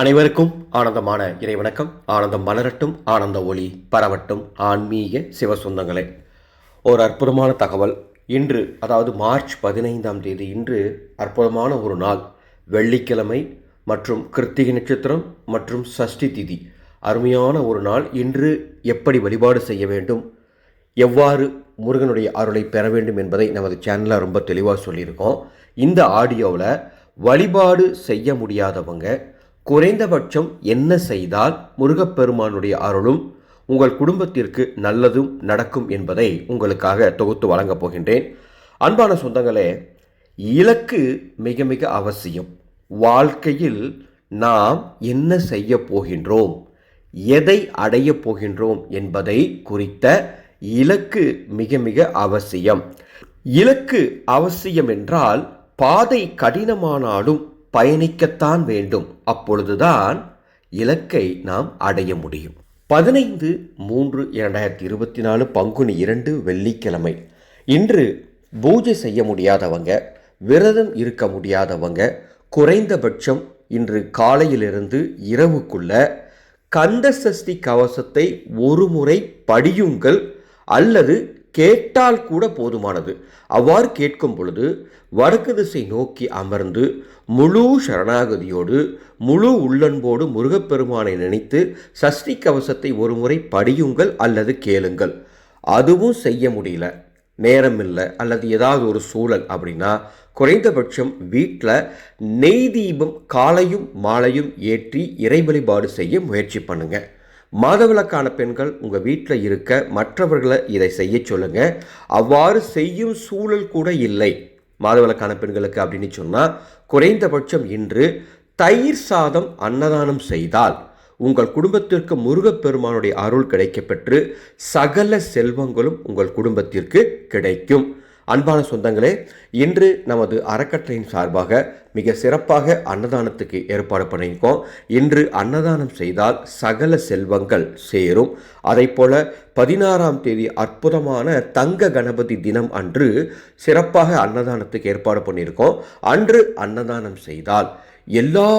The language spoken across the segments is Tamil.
அனைவருக்கும் ஆனந்தமான இறைவணக்கம். ஆனந்தம் மலரட்டும் ஆனந்த ஒளி பரவட்டும். ஆன்மீக சிவசொந்தங்களே ஒரு அற்புதமான தகவல். இன்று அதாவது மார்ச் பதினைந்தாம் தேதி இன்று அற்புதமான ஒரு நாள். வெள்ளிக்கிழமை மற்றும் கிருத்திகை நட்சத்திரம் மற்றும் சஷ்டி திதி. அருமையான ஒரு நாள். இன்று எப்படி வழிபாடு செய்ய வேண்டும்? எவ்வாறு முருகனுடைய அருளை பெற வேண்டும் என்பதை நமது சேனலில் ரொம்ப தெளிவாக சொல்லியிருக்கோம். இந்த ஆடியோவில் வழிபாடு செய்ய முடியாதவங்க குறைந்தபட்சம் என்ன செய்தால் முருகப்பெருமானுடைய அருளும் உங்கள் குடும்பத்திற்கு நல்லதும் நடக்கும் என்பதை உங்களுக்காக தொகுத்து வழங்கப் போகின்றேன். அன்பான சொந்தங்களே இலக்கு மிக மிக அவசியம். வாழ்க்கையில் நாம் என்ன செய்ய போகின்றோம்? எதை அடையப் போகின்றோம் என்பதை குறித்த இலக்கு மிக மிக அவசியம். இலக்கு அவசியம் என்றால் பாதை கடினமானாலும் பயணிக்கத்தான் வேண்டும். அப்பொழுதுதான் இலக்கை நாம் அடைய முடியும். பதினைந்து மூன்று இரண்டாயிரத்தி இருபத்தி நாலு பங்குனி இரண்டு வெள்ளிக்கிழமை. இன்று பூஜை செய்ய முடியாதவங்க விரதம் இருக்க முடியாதவங்க குறைந்தபட்சம் இன்று காலையிலிருந்து இரவுக்குள்ள கந்த சஷ்டி கவசத்தை ஒரு முறை படியுங்கள் அல்லது கேட்டால் கூட போதுமானது. அவ்வாறு கேட்கும் பொழுது வடக்கு திசை நோக்கி அமர்ந்து முழு சரணாகதியோடு முழு உள்ளன்போடு முருகப்பெருமானை நினைத்து சஷ்டி கவசத்தை ஒரு முறை படியுங்கள் அல்லது கேளுங்கள். அதுவும் செய்ய முடியல. நேரம் இல்லை அல்லது ஏதாவது ஒரு சூழல் அப்படின்னா குறைந்தபட்சம் வீட்டில் நெய் தீபம் காலையும் மாலையும் ஏற்றி இறை வழிபாடு செய்ய முயற்சி பண்ணுங்க. மாதவிலக்கான பெண்கள் உங்கள் வீட்டில் இருக்க மற்றவர்களை இதை செய்ய சொல்லுங்க. அவ்வாறு செய்யும் சூழல் கூட இல்லை. மாதவிலக்கான பெண்களுக்கு அப்படின்னு சொன்னால் குறைந்தபட்சம் இன்று தயிர் சாதம் அன்னதானம் செய்தால் உங்கள் குடும்பத்திற்கு முருகப்பெருமானுடைய அருள் கிடைக்கப்பெற்று சகல செல்வங்களும் உங்கள் குடும்பத்திற்கு கிடைக்கும். அன்பான சொந்தங்களே இன்று நமது அறக்கட்டளையின் சார்பாக மிக சிறப்பாக அன்னதானத்துக்கு ஏற்பாடு பண்ணியிருக்கோம். இன்று அன்னதானம் செய்தால் சகல செல்வங்கள் சேரும். அதை போல பதினாறாம் தேதி அற்புதமான தங்க கணபதி தினம் அன்று சிறப்பாக அன்னதானத்துக்கு ஏற்பாடு பண்ணியிருக்கோம். அன்று அன்னதானம் செய்தால் எல்லா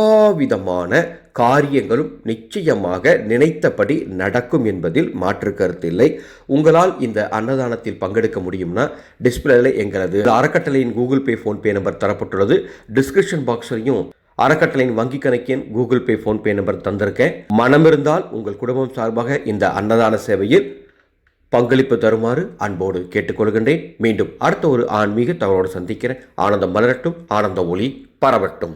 விதமான காரியங்களும் நிச்சயமாக நினைத்தபடி நடக்கும் என்பதில் மாற்று கருத்தில்லை உங்களால் இந்த அன்னதானத்தில் பங்கெடுக்க முடியும்னா டிஸ்பிளேல எங்களது அறக்கட்டளையின் கூகுள் பே ஃபோன்பே நம்பர் தரப்பட்டுள்ளது. டிஸ்கிரிப்ஷன் பாக்ஸ்லையும் அறக்கட்டளையின் வங்கி கணக்கின் கூகுள் பே ஃபோன்பே நம்பர் தந்திருக்கேன். மனம் இருந்தால் உங்கள் குடும்பம் சார்பாக இந்த அன்னதான சேவையில் பங்களிப்பு தருமாறு அன்போடு கேட்டுக்கொள்கின்றேன். மீண்டும் அடுத்த ஒரு ஆன்மீக தகவலோடு சந்திக்கிறேன். ஆனந்தம் மலரட்டும் ஆனந்த ஒளி பரவட்டும்.